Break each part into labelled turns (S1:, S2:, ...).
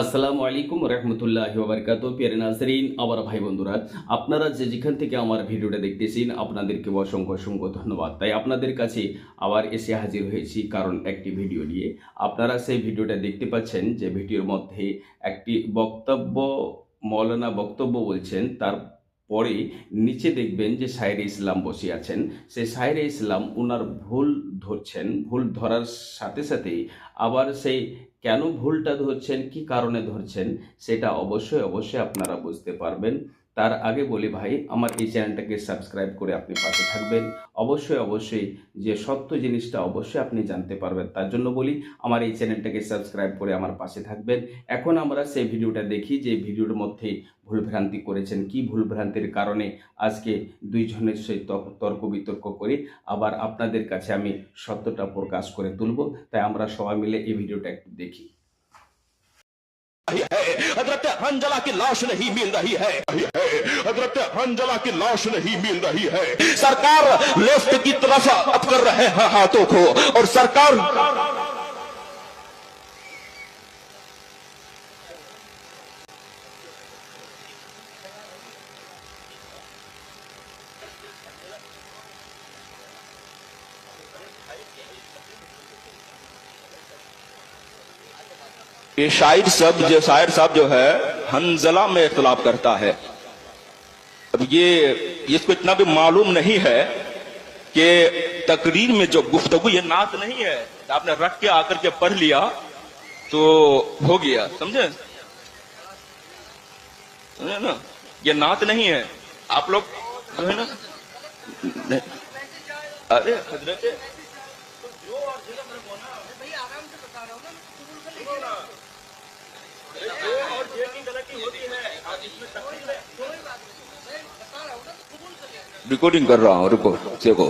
S1: আসসালামু আলাইকুম রহমতুল্লাহ বরকাত পিয়ার নাজরিন, আমার ভাই বন্ধুরা, আপনারা যে যেখান থেকে আমার ভিডিওটা দেখতেছেন, আপনাদেরকে অসংখ্য অসংখ্য ধন্যবাদ। তাই আপনাদের কাছে আবার এসে হাজির হয়েছি কারণ একটি ভিডিও নিয়ে। আপনারা সেই ভিডিওটা দেখতে পাচ্ছেন যে ভিডিওর মধ্যে একটি বক্তব্য, মৌলানা বক্তব্য বলছেন, তার পরে নিচে দেখবেন যে সাইরে ইসলাম বসে আছেন। সে সাইরে ইসলাম ওনার ভুল ধরছেন, ভুল ধরার সাথে সাথেই আবার সেই কেন ভুলটা ধরছেন, কি কারণে ধরছেন, সেটা অবশ্যই অবশ্যই আপনারা বুঝতে পারবেন। তার আগে বলি ভাই, আমার এই চ্যানেলটাকে সাবস্ক্রাইব করে আপনি পাশে থাকবেন। অবশ্যই অবশ্যই যে সত্য জিনিসটা অবশ্যই আপনি জানতে পারবেন। তার জন্য বলি, আমার এই চ্যানেলটাকে সাবস্ক্রাইব করে আমার পাশে থাকবেন। এখন আমরা সেই ভিডিওটা দেখি, যে ভিডিওর মধ্যে ভুলভ্রান্তি করেছেন। কি ভুলভ্রান্তির কারণে আজকে দুইজনের সেই তর্ক- তর্ক বিতর্ক করি আবার আপনাদের কাছে আমি সত্যটা প্রকাশ করে তুলব। তাই আমরা সবাই মিলে এই ভিডিওটা একটু দেখি।
S2: है। हज़रत अंजला की लाश नहीं मिल रही है। हज़रत अंजला की लाश नहीं मिल रही है। सरकार लेफ़्ट की तरफ़ अप कर रहे हैं हाथों को और सरकार ये शायर सब जो, शायर साहब जो है, हंजला में इख्तलाफ करता है। अब ये इसको इतना भी मालूम नहीं है कि तकरीर में जो गुफ्तगु, ये नात नहीं है। आपने रख के आकर के पढ़ लिया तो हो गया, समझे? समझे ना? ये नात नहीं है। आप लोग, जो है ना? अरे, हज़रत रिकॉर्डिंग कर रहा हूँ रुको देखो।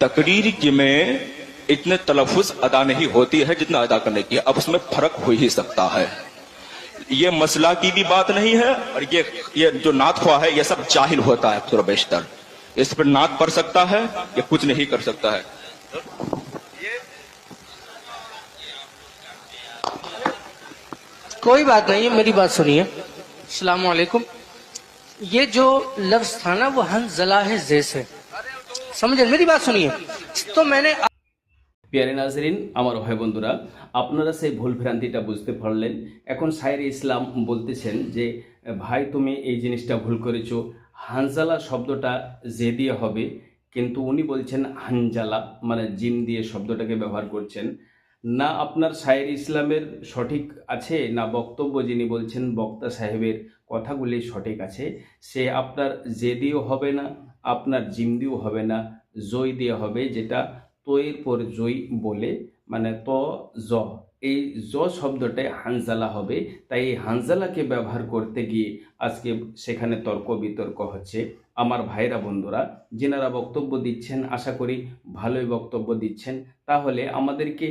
S2: तकरीर की में इतने तलफुज अदा नहीं होती है जितना अदा करने की अब उसमें फ़र्क हो ही सकता है। ये मसला की भी बात नहीं है और ये ये जो नात हुआ है ये सब जाहिल होता है थोड़ा बेशतर। इस पर नात पढ़ सकता है या कुछ नहीं कर सकता है।
S3: कोई बात नहीं है मेरी बात सुनिए। अस्सलाम वालेकुम ये जो लफ्ज था ना वो हंजला है जैसे समझे मेरी बात सुनिए तो मैंने
S1: পিয়ারে নাজরিন আমার ভাই বন্ধুরা আপনারা সেই ভুল ভ্রান্তিটা বুঝতে পারলেন এখন সাইর ইসলাম বলতেছেন যে ভাই তুমি এই জিনিসটা ভুল করেছো হানজালা শব্দটা যে দিয়ে হবে কিন্তু উনি বলছেন হানজালা মানে জিম দিয়ে শব্দটাকে ব্যবহার করছেন না আপনার সাইর ইসলামের সঠিক আছে, না বক্তব্য যিনি বলছেন, বক্তা সাহেবের কথাগুলি সঠিক আছে। সে আপনার জে দিয়েও হবে না, আপনার জিম দিয়েও হবে না, জয় দিয়ে হবে যেটা তৈর পর জয় বলে মানে ত, জ, এই জ শব্দটাই হানজালা হবে। তাই এই হানজালাকে ব্যবহার করতে গিয়ে আজকে সেখানে তর্ক বিতর্ক হচ্ছে। আমার ভাইরা বন্ধুরা, যেনারা বক্তব্য দিচ্ছেন, আশা করি ভালোই বক্তব্য দিচ্ছেন। তাহলে আমাদেরকে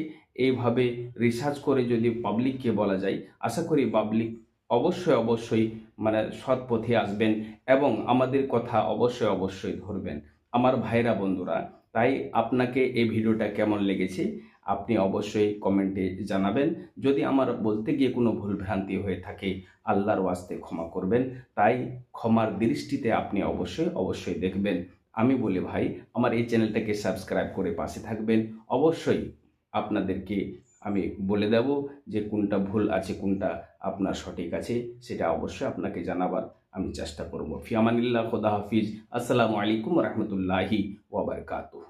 S1: এইভাবে রিসার্চ করে যদি পাবলিককে বলা যায়, আশা করি পাবলিক অবশ্যই অবশ্যই মানে সৎ পথে আসবেন এবং আমাদের কথা অবশ্যই অবশ্যই ধরবেন। আমার ভাইরা বন্ধুরা, তাই আপনাকে এই ভিডিওটা কেমন লেগেছে আপনি অবশ্যই কমেন্টে জানাবেন। যদি আমার বলতে গিয়ে কোনো ভুলভ্রান্তি হয়ে থাকে, আল্লাহর ওয়াস্তে ক্ষমা করবেন। তাই ক্ষমার দৃষ্টিতে আপনি অবশ্যই অবশ্যই দেখবেন। আমি বলি ভাই, আমার এই চ্যানেলটাকে সাবস্ক্রাইব করে পাশে থাকবেন। অবশ্যই আপনাদেরকে আমি বলে দেব যে কোনটা ভুল আছে, কোনটা আপনার সঠিক আছে, সেটা অবশ্যই আপনাকে জানাবার আমি চেষ্টা করব। ফিয়ামানিল্লাহ খোদা হাফিজ। আসসালামু আলাইকুম রহমতুল্লাহি ওয়াবারকাতুহ